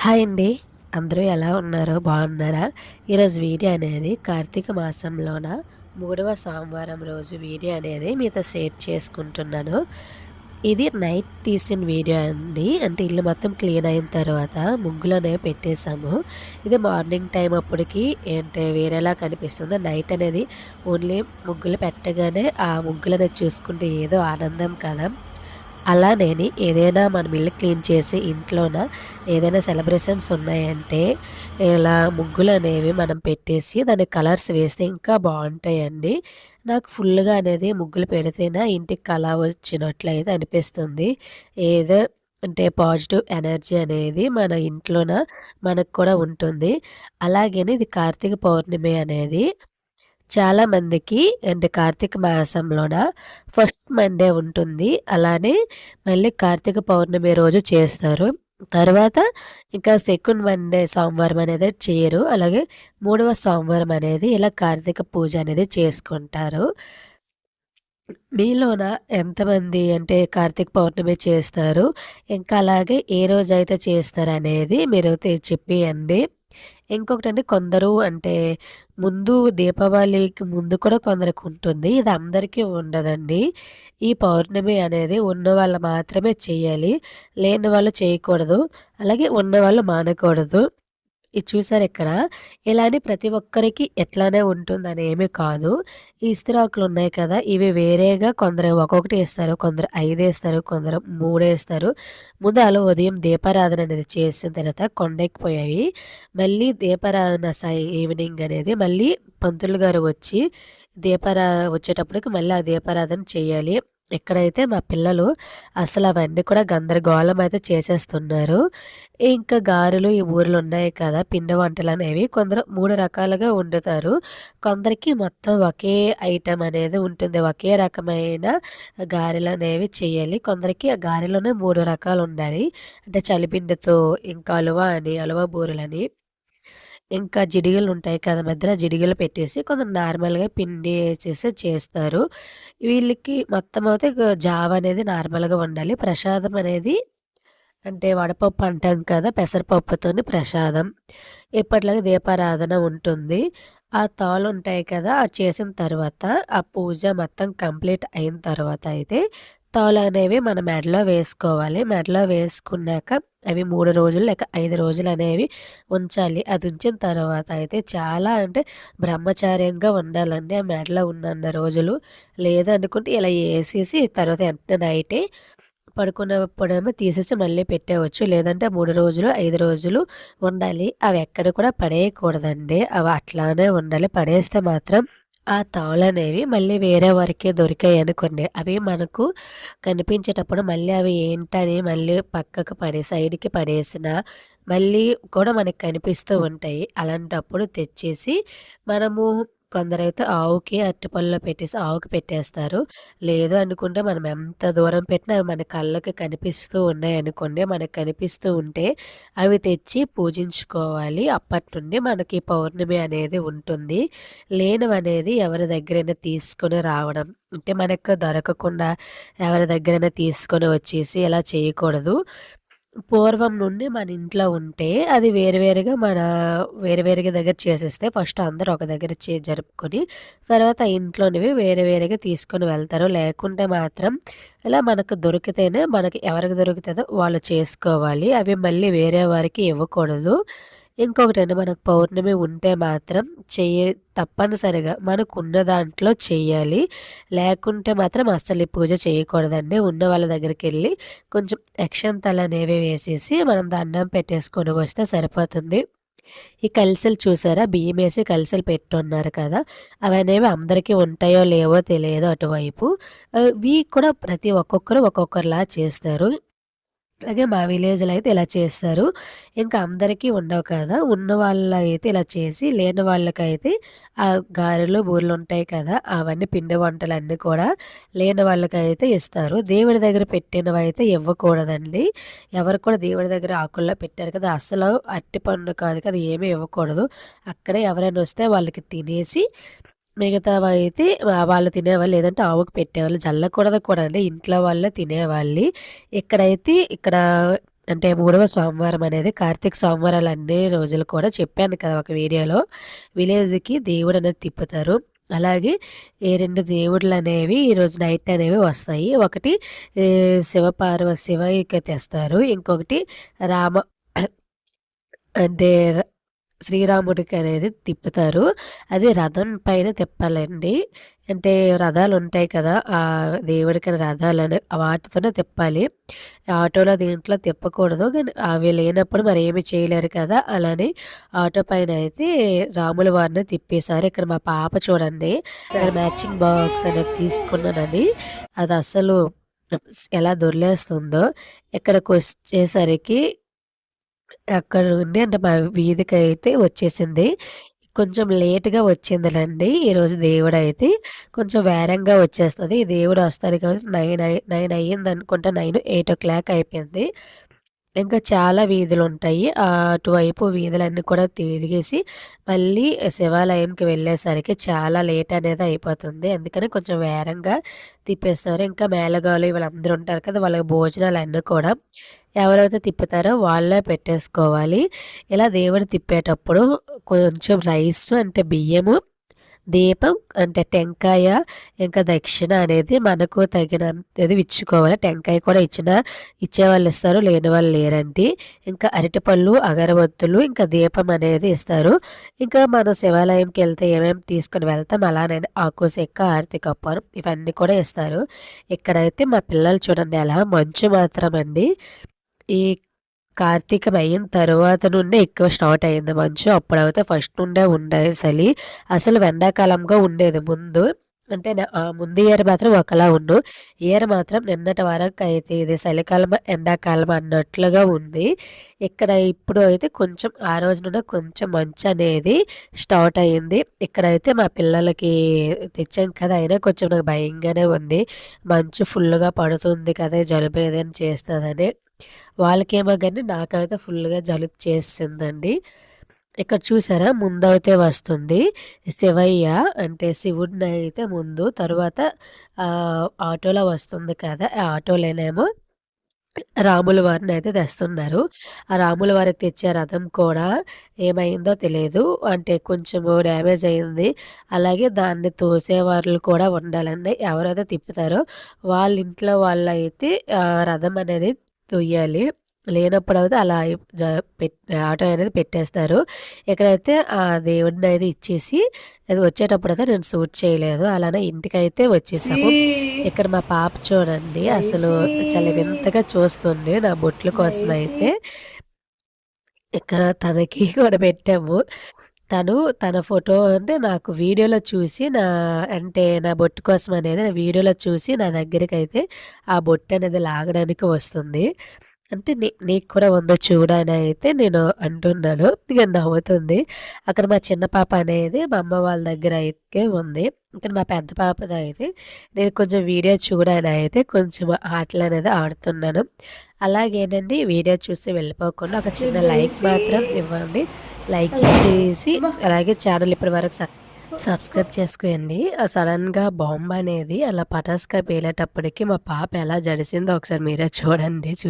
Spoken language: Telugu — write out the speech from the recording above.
హాయ్ అండి. అందరూ ఎలా ఉన్నారో బాగున్నారా? ఈరోజు వీడియో అనేది కార్తీక మాసంలోన మూడవ సోమవారం రోజు వీడియో అనేది మీతో షేర్ చేసుకుంటున్నాను. ఇది నైట్ తీసిన వీడియో అండి. అంటే ఇల్లు మొత్తం క్లీన్ అయిన తర్వాత ముగ్గులు అనేవి పెట్టేశాము. ఇది మార్నింగ్ టైం అప్పటికి అంటే వేరేలా కనిపిస్తుంది. నైట్ అనేది ఓన్లీ ముగ్గులు పెట్టగానే ఆ ముగ్గులు అనేది చూసుకుంటే ఏదో ఆనందం కదా. అలా నేను ఏదైనా మనం ఇల్లు క్లీన్ చేసి ఇంట్లోన ఏదైనా సెలబ్రేషన్స్ ఉన్నాయంటే ఇలా ముగ్గులు అనేవి మనం పెట్టేసి దాని కలర్స్ వేస్తే ఇంకా బాగుంటాయండి. నాకు ఫుల్గా అనేది ముగ్గులు పెడితేనే ఇంటికి కళ వచ్చినట్లయితే అనిపిస్తుంది. ఏదో అంటే పాజిటివ్ ఎనర్జీ అనేది మన ఇంట్లోన మనకు కూడా ఉంటుంది. అలాగే ఇది కార్తీక పౌర్ణమి అనేది చాలా మందికి అంటే కార్తీక మాసంలోన ఫస్ట్ మండే ఉంటుంది. అలానే మళ్ళీ కార్తీక పౌర్ణమి రోజు చేస్తారు. తర్వాత ఇంకా సెకండ్ మండే సోమవారం అనేది చేయరు. అలాగే మూడవ సోమవారం అనేది ఇలా కార్తీక పూజ అనేది చేసుకుంటారు. మీలోన ఎంతమంది అంటే కార్తీక పౌర్ణమి చేస్తారు? ఇంకా అలాగే ఏ రోజైతే చేస్తారనేది మీరు చెప్పియండి ఇంకొకటండి కొందరు అంటే ముందు దీపావళికి ముందు కూడా కొందరికి ఉంటుంది. ఇది అందరికీ ఉండదండి. ఈ పౌర్ణమి అనేది ఉన్న వాళ్ళు మాత్రమే చేయాలి. లేని వాళ్ళు చేయకూడదు. అలాగే ఉన్న వాళ్ళు మానకూడదు. ఇది చూసారు ఇక్కడ ఇలానే ప్రతి ఒక్కరికి ఎట్లానే ఉంటుందని ఏమీ కాదు. ఈ ఇస్తిరాకులు ఉన్నాయి కదా ఇవి వేరేగా కొందరు ఒక్కొక్కటి వేస్తారు కొందరు ఐదు వేస్తారు కొందరు మూడు వేస్తారు. ముందు అలా ఉదయం దీపారాధన అనేది చేసిన తర్వాత కొండెక్కిపోయాయి మళ్ళీ దీపారాధన సాయి ఈవినింగ్ అనేది మళ్ళీ పంతులు గారు వచ్చి దీపారా వచ్చేటప్పటికి మళ్ళీ ఆ దీపారాధన చేయాలి. ఇక్కడైతే మా పిల్లలు అసలు అవన్నీ కూడా గందరగోళం అయితే చేసేస్తున్నారు. ఇంకా గారెలు ఈ ఊర్లో ఉన్నాయి కదా పిండి వంటలు అనేవి కొందరు మూడు రకాలుగా వండుతారు. కొందరికి మొత్తం ఒకే ఐటెం అనేది ఉంటుంది. ఒకే రకమైన గారెలు అనేవి చేయాలి. కొందరికి ఆ గారెలోనే మూడు రకాలు ఉండాలి. అంటే చలిపిండితో ఇంకా అలువ అని అలువ బూరెలని ఇంకా జిడిగలు ఉంటాయి కదా మధ్యలో జిడిగలు పెట్టేసి కొందరు నార్మల్గా పిండి వేసేసి చేస్తారు. వీళ్ళకి మొత్తం అయితే జావ అనేది నార్మల్గా ఉండాలి ప్రసాదం అనేది అంటే వడపప్పు అంటాం కదా పెసరపప్పుతోని ప్రసాదం. ఇప్పట్లాగా దీపారాధన ఉంటుంది. ఆ తాళ్ళు ఉంటాయి కదా అది చేసిన తర్వాత ఆ పూజ మొత్తం కంప్లీట్ అయిన తర్వాత అయితే తాలు అనేవి మన మెడలో వేసుకోవాలి. మెడలో వేసుకున్నాక అవి మూడు రోజులు లేక ఐదు రోజులు అనేవి ఉంచాలి. అది ఉంచిన తర్వాత అయితే చాలా అంటే బ్రహ్మచార్యంగా ఉండాలండి ఆ మెడలో ఉన్న రోజులు. లేదనుకుంటే ఇలా వేసేసి తర్వాత వెంటనే నైటే పడుకున్నప్పుడేమో తీసేసి మళ్ళీ పెట్టేవచ్చు. లేదంటే మూడు రోజులు ఐదు రోజులు ఉండాలి. అవి ఎక్కడ కూడా పడేయకూడదండి. అవి అట్లానే ఉండాలి. పడేస్తే మాత్రం ఆ తాళ్ళనేవి మళ్ళీ వేరే వారికే దొరికాయి అనుకోండి. అవి మనకు కనిపించేటప్పుడు మళ్ళీ అవి ఏంటని మళ్ళీ పక్కకు పడే సైడ్కి పడేసిన మళ్ళీ కూడా మనకు కనిపిస్తూ ఉంటాయి. అలాంటప్పుడు తెచ్చేసి మనము కొందరైతే ఆవుకి అరటిపళ్ళలో పెట్టేసి ఆవుకి పెట్టేస్తారు. లేదు అనుకుంటే మనం ఎంత దూరం పెట్టినా అవి మన కళ్ళకి కనిపిస్తూ ఉన్నాయి అనుకోండి. మనకు కనిపిస్తూ ఉంటే అవి తెచ్చి పూజించుకోవాలి. అప్పటి నుండి మనకి పౌర్ణమి అనేది ఉంటుంది. లేనివి అనేది ఎవరి దగ్గరైనా తీసుకొని రావడం అంటే మనకు దొరకకుండా ఎవరి దగ్గరైనా తీసుకొని వచ్చేసి ఇలా చేయకూడదు. పూర్వం నుండి మన ఇంట్లో ఉంటే అది వేరువేరుగా మన వేరు వేరుగా దగ్గర చేసేస్తే ఫస్ట్ అందరూ ఒక దగ్గర చే జరుపుకొని తర్వాత ఇంట్లోనివి వేరే వేరేగా తీసుకొని వెళ్తారు. లేకుంటే మాత్రం ఇలా మనకు దొరికితేనే మనకి ఎవరికి దొరుకుతుందో వాళ్ళు చేసుకోవాలి. అవి మళ్ళీ వేరే వారికి ఇవ్వకూడదు. ఇంకొకటండి మనకు పౌర్ణమి ఉంటే మాత్రం చేయ తప్పనిసరిగా మనకు ఉన్న దాంట్లో చేయాలి. లేకుంటే మాత్రం అస్సలు ఈ పూజ చేయకూడదండి. ఉన్న వాళ్ళ దగ్గరికి వెళ్ళి కొంచెం యక్షంతలు అనేవి వేసేసి మనం దండం పెట్టేసుకొని వస్తే సరిపోతుంది. ఈ కలిసలు చూసారా? బియ్యం వేసి కలిసలు పెట్టున్నారు కదా? అవనేవి అందరికీ ఉంటాయో లేవో తెలియదు అటువైపు. ఇవి కూడా ప్రతి ఒక్కొక్కరు ఒక్కొక్కరిలా చేస్తారు. అలాగే మా విలేజ్‌లో అయితే ఇలా చేస్తారు. ఇంకా అందరికీ ఉండవు కదా! ఉన్న వాళ్ళైతే ఇలా చేసి, లేని వాళ్ళకైతే ఆ గారెలు, బూరెలు ఉంటాయి కదా! అవన్నీ పిండి వంటలన్నీ కూడా లేని వాళ్ళకైతే ఇస్తారు. దేవుడి దగ్గర పెట్టినవి అయితే ఇవ్వకూడదండి. ఎవరు కూడా దేవుడి దగ్గర ఆకుల్లో పెట్టారు కదా! అస్సలు అరటిపండు కాదు కదా! ఏమీ ఇవ్వకూడదు. అక్కడే ఎవరైనా వస్తే వాళ్ళకి తినేసి మిగతావైతే అయితే వాళ్ళు తినేవాళ్ళు. లేదంటే ఆవుకు పెట్టేవాళ్ళు. జల్లకూడదు కూడా అండి. ఇంట్లో వాళ్ళే తినేవాళ్ళు ఇక్కడైతే ఇక్కడ అంటే మూడవ సోమవారం అనేది కార్తీక సోమవారాలు అన్ని రోజులు కూడా చెప్పాను కదా ఒక వీడియోలో. విలేజ్‌కి దేవుడు అనేది తిప్పుతారు. అలాగే ఈ 2 దేవుడులనేవి ఈరోజు నైట్ అనేవి వస్తాయి. ఒకటి ఆహ్, శివపార్వ శివయ్యకి తెస్తారు. ఇంకొకటి రామ అంటే శ్రీరాముడికి అనేది తిప్పుతారు. అది రథం పైన తిప్పాలండి. అంటే రథాలు ఉంటాయి కదా! ఆ దేవుడికి అని వాటితోనే తిప్పాలి. ఆటోలో దీంట్లో తిప్పకూడదు. కానీ అవి లేనప్పుడు మరి ఏమి చేయలేరు కదా! అలానే ఆటో పైన అయితే రాముల వారిని తిప్పేశారు. ఇక్కడ మా పాప చూడండి. ఇక్కడ మ్యాచింగ్ బాక్స్ అనేది తీసుకున్నానని అది అసలు ఎలా దొర్లేస్తుందో. ఇక్కడికొచ్చేసరికి అక్కడ నుండి అంటే మా వీధికైతే వచ్చేసింది. కొంచెం లేట్‌గా వచ్చిందిలండి ఈరోజు దేవుడు అయితే కొంచెం వేరంగా వచ్చేస్తుంది దేవుడు వస్తాడు కాబట్టి 9 అయి 9 అయ్యిందనుకుంటా 9, 8:00 అయిపోయింది. ఇంకా చాలా వీధులు ఉంటాయి అటువైపు వీధులన్నీ కూడా తిరిగేసి మళ్ళీ శివాలయంకి వెళ్ళేసరికి చాలా లేట్ అనేది అయిపోతుంది. అందుకని కొంచెం వేరంగా తిప్పేస్తారు. ఇంకా మేళగాలు వీళ్ళందరూ ఉంటారు కదా! వాళ్ళ భోజనాలు అన్నీ కూడా ఎవరైతే తిప్పుతారో వాళ్ళే పెట్టేసుకోవాలి. ఇలా దేవుడు తిప్పేటప్పుడు కొంచెం రైస్ అంటే బియ్యము, దీపం అంటే టెంకాయ, ఇంకా దక్షిణ అనేది మనకు తగినంతది ఇచ్చుకోవాలి. టెంకాయ కూడా ఇచ్చిన ఇచ్చేవాళ్ళు ఇస్తారు. లేని వాళ్ళు లేరండి. ఇంకా అరటిపళ్ళు, అగరబత్తులు, ఇంకా దీపం అనేది ఇస్తారు. ఇంకా మనం శివాలయంకి వెళ్తే ఏమేమి తీసుకొని వెళ్తాం అలానే ఆకు, చెక్క, హారతి కప్పారు ఇవన్నీ కూడా ఇస్తారు. ఇక్కడైతే మా పిల్లలు చూడండి ఎలా మంచు మాత్రం అండి. ఈ కార్తీకం అయిన తర్వాత నుండే ఎక్కువ స్టార్ట్ అయింది మంచు. అప్పుడైతే ఫస్ట్ నుండే ఉండే చలి. అసలు ఎండాకాలంగా ఉండేది ముందు. అంటే ముందు ఇయర్ మాత్రం ఒకలా ఉండు. ఈ ఇయర్ మాత్రం నిన్నటి వరకు అయితే ఇది చలికాలం, ఎండాకాలం అన్నట్లుగా ఉంది. ఇక్కడ ఇప్పుడు అయితే కొంచెం ఆ రోజు నుండి కొంచెం అనేది స్టార్ట్ అయింది. ఇక్కడైతే మా పిల్లలకి తెచ్చాం కదా! అయినా కొంచెం నాకు భయంగానే ఉంది. మంచు ఫుల్లుగా పడుతుంది కదా! జలుబు ఏదైనా చేస్తుందని వాళ్ళకేమో కానీ నాకైతే ఫుల్గా జలుబు చేసిందండి ఇక్కడ చూసారా ముందైతే వస్తుంది. శివయ్య అంటే శివుడిని అయితే ముందు తరువాత ఆటోలో వస్తుంది కదా! ఆ ఆటోలోనేమో రాముల వారిని అయితే తెస్తున్నారు. ఆ రాముల వారికి తెచ్చే రథం కూడా ఏమైందో తెలియదు అంటే కొంచెము డ్యామేజ్ అయింది. అలాగే దాన్ని తోసేవాళ్ళు కూడా ఉండాలండి. ఎవరైతే తిప్పుతారో వాళ్ళ ఇంట్లో వాళ్ళైతే అయితే రథం అనేది తొయ్యాలి. లేనప్పుడైతే అలా జ పెట్ ఆటో అనేది పెట్టేస్తారు. ఇక్కడైతే ఆ దేవుడినైతే ఇచ్చేసి అది వచ్చేటప్పుడైతే నేను షూట్ చేయలేదు. అలానే ఇంటికైతే వచ్చేసాము. ఇక్కడ మా పాప చూడండి అసలు చాలా వింతగా చూస్తుంది నా బొట్ల కోసమయితే. ఇక్కడ తనకి కూడా పెట్టాము. తను తన ఫోటో అంటే నాకు వీడియోలో చూసి నా అంటే నా బొట్టు కోసం అనేది వీడియోలో చూసి నా దగ్గరికైతే ఆ బొట్టనేది లాగడానికి వస్తుంది. అంటే నీ నీకు కూడా ఉందా చూడు అని అయితే నేను అంటున్నాను. ఇగ నవ్వుతుంది. అక్కడ మా చిన్న పాప అనేది మా అమ్మ వాళ్ళ దగ్గర అయితే ఉంది. ఇక్కడ మా పెద్ద పాపతో అయితే నేను కొంచెం వీడియో చూడు అని అయితే కొంచెం ఆటలనేది ఆడుతున్నాను. అలాగేనండి వీడియో చూసి వెళ్ళిపోకుండా ఒక చిన్న లైక్ మాత్రం ఇవ్వండి. లైక్ చేసి అలాగే ఛానల్ ఇప్పటి వరకు సబ్ సబ్స్క్రైబ్ చేసుకోండి. ఆ సడెన్‌గా బాంబ్ అనేది అలా పటాస్కా పేలేటప్పటికి మా పాప ఎలా జడిసిందో ఒకసారి మీరే చూడండి. చూ